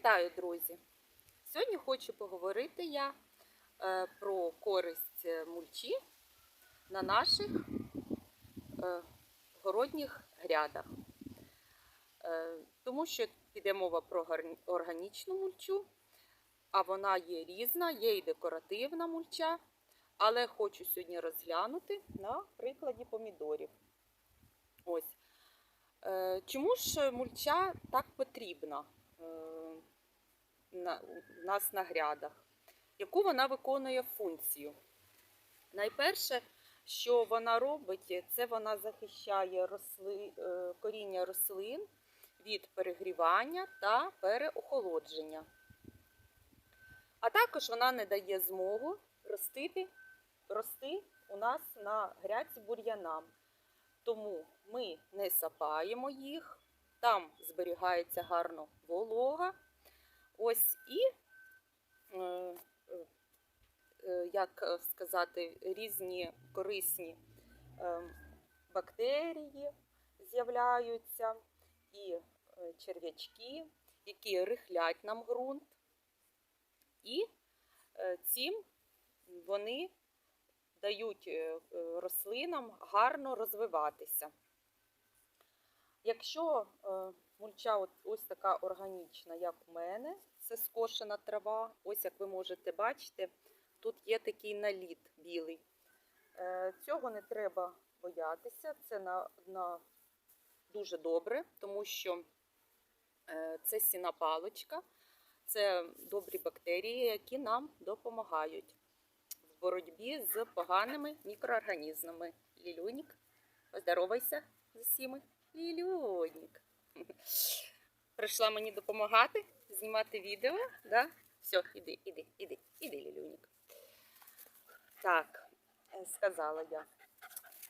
Вітаю, друзі! Сьогодні хочу поговорити я е, про користь е, мульчі на наших е, городніх грядах. Тому що піде мова про органічну мульчу, а вона є різна, є і декоративна мульча, але хочу сьогодні розглянути на прикладі помідорів. Ось. Чому ж мульча так потрібна? На, у нас на грядах, яку вона виконує функцію. Найперше, що вона робить, це вона захищає росли, е, коріння рослин від перегрівання та переохолодження. А також вона не дає змогу ростити, рости у нас на грядці бур'янам. Тому ми не сапаємо їх, там зберігається гарно волога. Ось і, е, е, е, як сказати, різні корисні бактерії з'являються, і черв'ячки, які рихлять нам ґрунт. І цим вони дають рослинам гарно розвиватися. Якщо мульча ось така органічна, як у мене, це скошена трава, ось як ви можете бачити, тут є такий наліт білий. Е, цього не треба боятися, це на, на дуже добре, тому що е, це сіна паличка, це добрі бактерії, які нам допомагають в боротьбі з поганими мікроорганізмами. Лілюнік, поздоровайся з усіми. Лілюнік. Прийшла мені допомагати, знімати відео. Да? Все, іди, іди, іди, іди, Лілюнік. Так, е, сказала я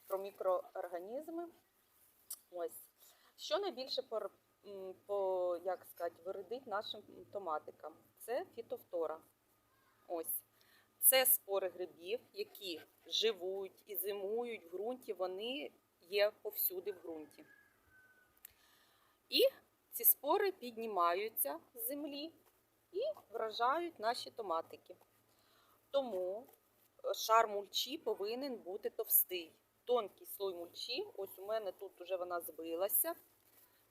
про мікроорганізми. Ось. Що найбільше по, по як сказати, вредить нашим томатикам? Це фітофтора. Ось. Це спори грибів, які живуть і зимують в ґрунті, вони є повсюди в ґрунті. І ці спори піднімаються з землі і вражають наші томатики. Тому е, шар мульчі повинен бути товстий. Тонкий слой мульчі, ось у мене тут вже вона збилася.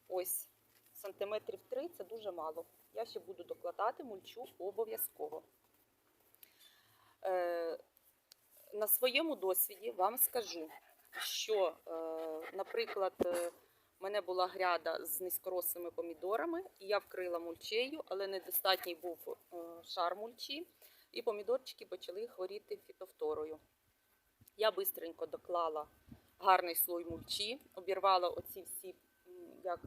Ось сантиметрів 3 це дуже мало. Я ще буду докладати мульчу обов'язково. Е, на своєму досвіді вам скажу, що, е, наприклад, е, у мене була гряда з низькорослими помідорами, і я вкрила мульчею, але недостатній був е, шар мульчі, і помідорчики почали хворіти фітофторою. Я бистренько доклала гарний слой мульчі, обірвала оці всі як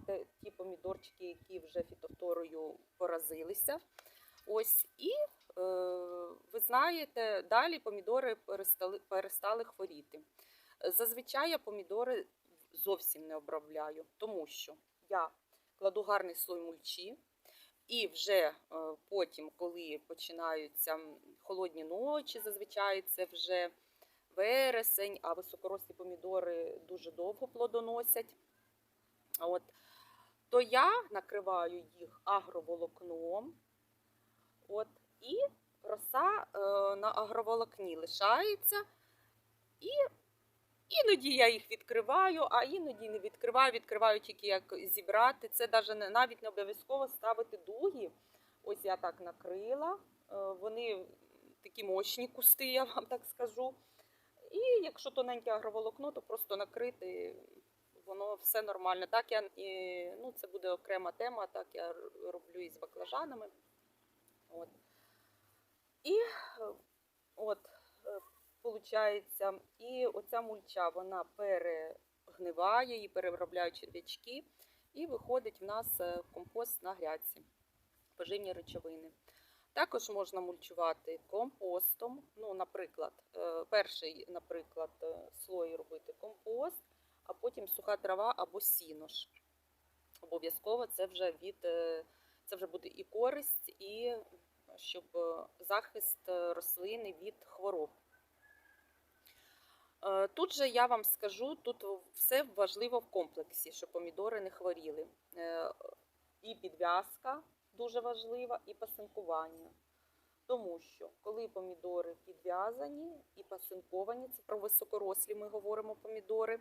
ті помідорчики, які вже фітофторою поразилися. Ось і е, ви знаєте, далі помідори перестали, перестали хворіти. Зазвичай помідори зовсім не обробляю, тому що я кладу гарний слой мульчі, і вже е, потім, коли починаються холодні ночі, зазвичай це вже вересень, а високорослі помідори дуже довго плодоносять. От, то я накриваю їх агроволокном. От, і роса е, на агроволокні лишається. І іноді я їх відкриваю, а іноді не відкриваю, відкриваю тільки як зібрати. Це навіть не, обов'язково ставити дуги. Ось я так накрила. Е, вони такі мощні кусти, я вам так скажу. І якщо тоненьке агроволокно, то просто накрити, воно все нормально. Так я, і, ну, це буде окрема тема, так я роблю із баклажанами. От. І е, от, виходить, і оця мульча вона перегниває, її переробляють черв'ячки, і виходить в нас е, компост на грядці, поживні речовини. Також можна мульчувати компостом. Ну, наприклад, е, перший, наприклад, е, слой робити компост, а потім суха трава або сінош. Обов'язково це вже від це вже буде і користь, і щоб захист рослини від хвороб. Е, Тут же я вам скажу, тут все важливо в комплексі, щоб помідори не хворіли. Е, І підв'язка, дуже важлива, і пасинкування. Тому що коли помідори підв'язані і пасинковані, це про високорослі ми говоримо помідори,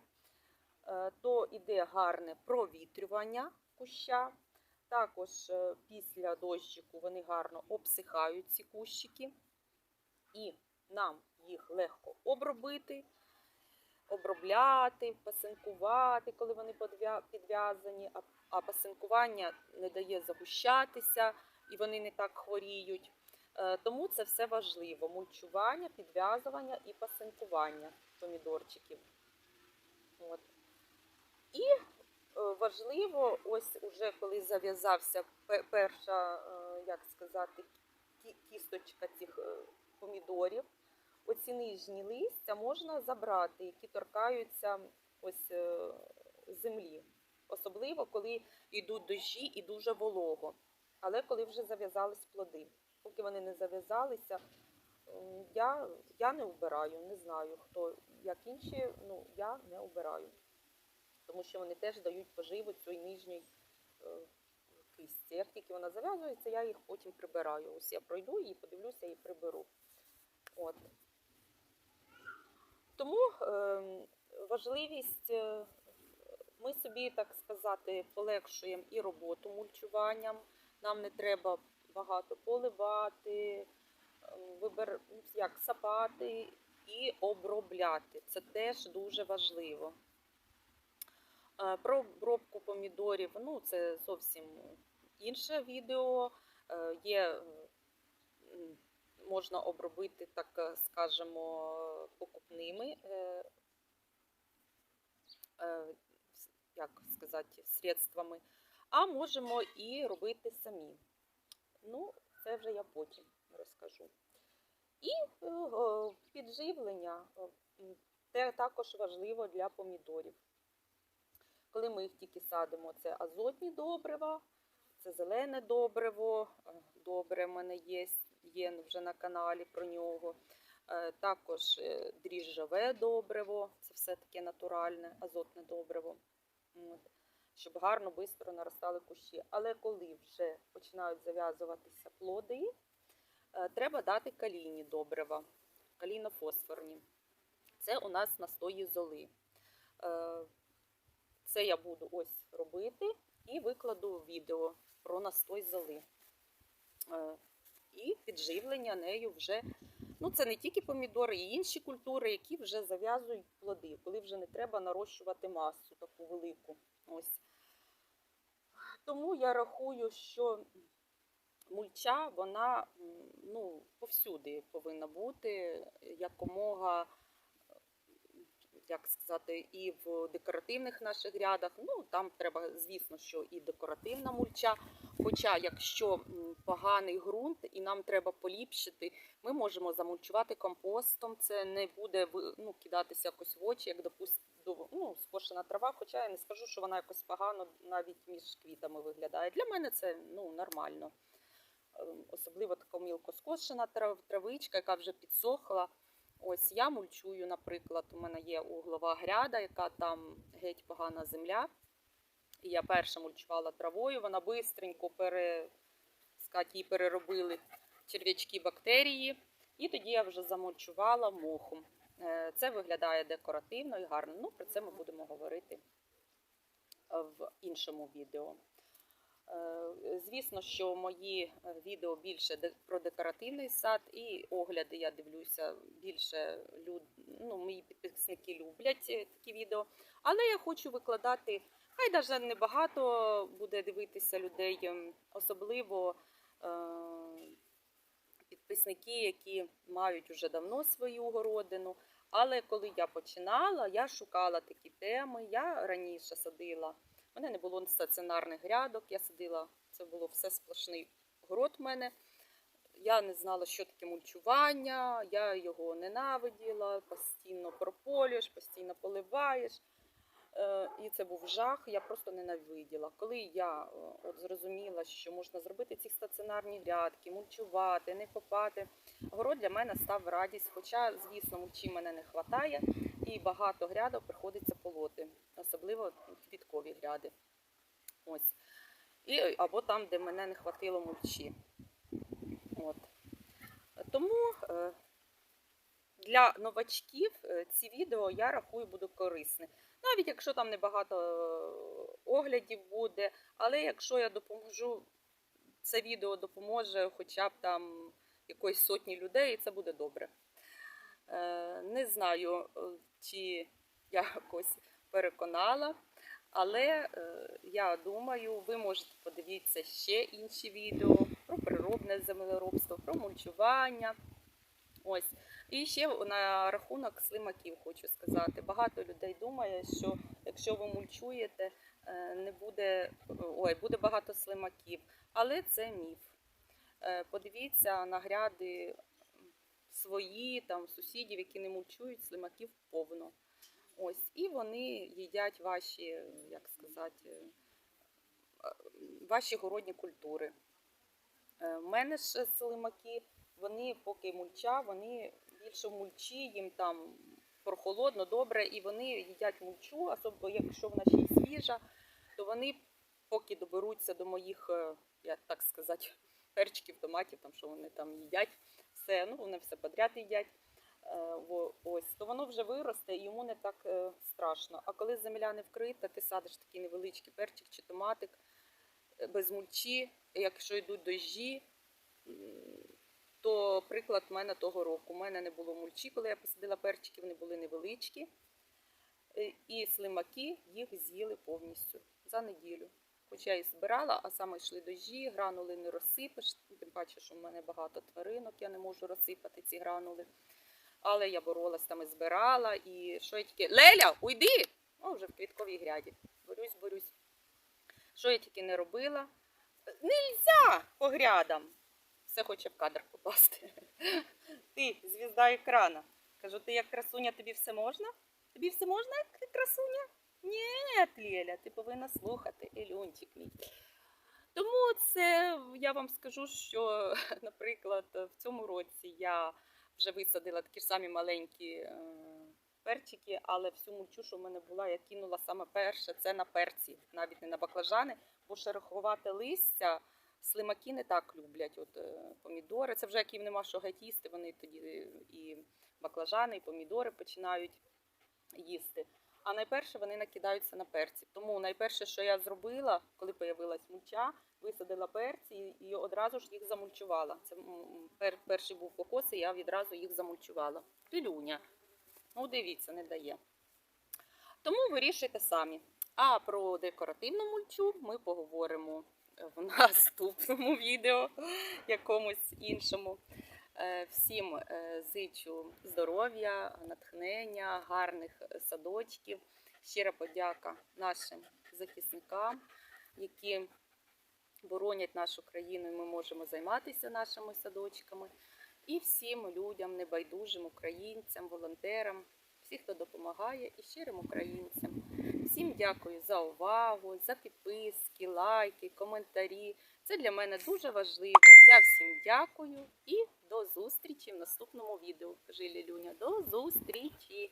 е, то йде гарне провітрювання куща. Також після дощику вони гарно обсихають ці кущики, і нам їх легко обробити, обробляти, пасинкувати, коли вони підв'язані, а- пасинкування не дає загущатися і вони не так хворіють. Е, Тому це все важливо: мульчування, підв'язування і пасинкування помідорчиків. От. І е, важливо, ось уже коли зав'язався перша, е, як сказати, кісточка цих помідорів, оці нижні листя можна забрати, які торкаються ось е, землі. Особливо, коли йдуть дощі і дуже волого. Але коли вже зав'язались плоди. Поки вони не зав'язалися, я, я не вбираю, не знаю хто, як інші, ну я не вбираю. Тому що вони теж дають поживу цій нижній е, кисті. Як тільки вона зав'язується, я їх потім прибираю. Ось я пройду і подивлюся і приберу. От. Тому е, важливість, е, ми собі, так сказати, полегшуємо і роботу мульчуванням. Нам не треба багато поливати, е, вибир, ну, як сапати і обробляти. Це теж дуже важливо. Е, Про обробку помідорів, ну це зовсім інше відео. Е, Є, можна обробити, так е, скажемо, покупними, е, е, як сказати, средствами, а можемо і робити самі. Ну, це вже я потім розкажу. І підживлення це також важливо для помідорів. Коли ми їх тільки садимо, це азотні добрива, це зелене добриво, добре в мене є, є вже на каналі про нього. Е, Також е, дріжджове добриво, це все таке натуральне, азотне добриво. Щоб гарно, швидко наростали кущі. Але коли вже починають зав'язуватися плоди, е, треба дати калійні добрива, калійно-фосфорні. Це у нас настої золи. Це я буду ось робити і викладу відео про настой золи. І підживлення нею вже. Ну, це не тільки помідори, і інші культури, які вже зав'язують плоди, коли вже не треба нарощувати масу таку велику. Ось. Тому я рахую, що мульча, вона ну, повсюди повинна бути якомога, е, як сказати, і в декоративних наших рядах. Ну, там треба, звісно, що і декоративна мульча. Хоча, якщо поганий ґрунт і нам треба поліпшити, ми можемо замульчувати компостом. Це не буде ну, кидатися якось в очі, як допустимо, ну, скошена трава. Хоча я не скажу, що вона якось погано навіть між квітами виглядає. Для мене це ну, нормально. Ем, Особливо така мілко скошена трав- травичка, яка вже підсохла. Ось я мульчую, наприклад, у мене є углова гряда, яка там геть погана земля. І я перша мульчувала травою, вона бистренько пере, сказати, її переробили черв'ячки бактерії. І тоді я вже замульчувала мохом. Е, Це виглядає декоративно і гарно. Ну, про це ми будемо говорити в іншому відео. Е, Звісно, що мої е, відео більше про декоративний сад і огляди я дивлюся більше люд... ну, мої підписники люблять е, такі відео. Але я хочу викладати, хай навіть небагато буде дивитися людей, ем, особливо е, підписники, які мають уже давно свою городину. Але коли я починала, я шукала такі теми. Я раніше садила. У мене не було стаціонарних грядок, я садила, це було все сплошний город в мене. Я не знала, що таке мульчування, я його ненавиділа, постійно прополюєш, постійно поливаєш. Е, І це був жах, я просто ненавиділа. Коли я е, от зрозуміла, що можна зробити ці стаціонарні грядки, мульчувати, не копати, город для мене став радість. Хоча, звісно, мульчі мене не вистачає, і багато грядок приходиться полоти, особливо квіткові гряди. Ось. і, або там, де мене не хватило мульчі. От. Тому е, для новачків е, ці відео я рахую будуть корисні. Навіть якщо там небагато е, оглядів буде, але якщо я допоможу, це відео допоможе хоча б там якоїсь сотні людей, і це буде добре. Не знаю, чи якось переконала, але е, я думаю, ви можете подивитися ще інші відео про природне землеробство, про мульчування. Ось. І ще на рахунок слимаків хочу сказати. Багато людей думає, що якщо ви мульчуєте, е, не буде, ой, буде багато слимаків. Але це міф. Е, Подивіться на гряди свої, там, сусідів, які не мульчують, слимаків повно. Ось. І вони їдять ваші, як сказати, е, ваші городні культури. Е, В мене ж слимаки, вони поки мульча, вони більше в мульчі, їм там прохолодно, добре, і вони їдять мульчу, особливо якщо вона ще й свіжа, то вони поки доберуться до моїх, е, як так сказати, перчиків, томатів, там що вони там їдять, все, ну вони все подряд їдять. Е, Ось, то воно вже виросте і йому не так е, страшно. А коли земля не вкрита, ти садиш такий невеличкий перчик чи томатик е, без мульчі, якщо йдуть дощі, то приклад в мене того року. У мене не було мульчі, коли я посадила перчики, вони були невеличкі. І слимаки їх з'їли повністю за неділю. Хоч я і збирала, а саме йшли дощі, гранули не розсипеш. Тим паче, що в мене багато тваринок, я не можу розсипати ці гранули. Але я боролась там і збирала, і що я тільки. Леля, уйди! Ну, вже в квітковій гряді. Борюсь, борюсь. Що я тільки не робила? Нельзя по грядам. Все хоче в кадр попасти. Ти, звізда екрана. Кажу, ти як красуня, тобі все можна? Тобі все можна, як красуня? Ні, Лєля, ти повинна слухати, Ілюнчик мій. Тому це я вам скажу, що, наприклад, в цьому році я вже висадила такі ж самі маленькі е, перчики, але всю мульчу, що в мене була, я кинула саме перше, це на перці, навіть не на баклажани, бо шероховате листя слимаки не так люблять. От е, помідори, це вже як їм нема що геть вони тоді і баклажани, і помідори починають їсти. А найперше вони накидаються на перці. Тому найперше, що я зробила, коли появилась мульча, висадила перці і- одразу ж їх замульчувала. Це пер, перший був покос, і я відразу їх замульчувала. Пилюня. Ну, дивіться, не дає. Тому вирішуйте самі. А про декоративну мульчу ми поговоримо в наступному відео, якомусь іншому. Е, Всім е, зичу здоров'я, натхнення, гарних садочків. Щира подяка нашим захисникам, які боронять нашу країну, і ми можемо займатися нашими садочками. І всім людям, небайдужим українцям, волонтерам, всі, хто допомагає, і щирим українцям. Всім дякую за увагу, за підписки, лайки, коментарі. Це для мене дуже важливо. Я всім дякую і до зустрічі в наступному відео. Кажи Лілюня, до зустрічі!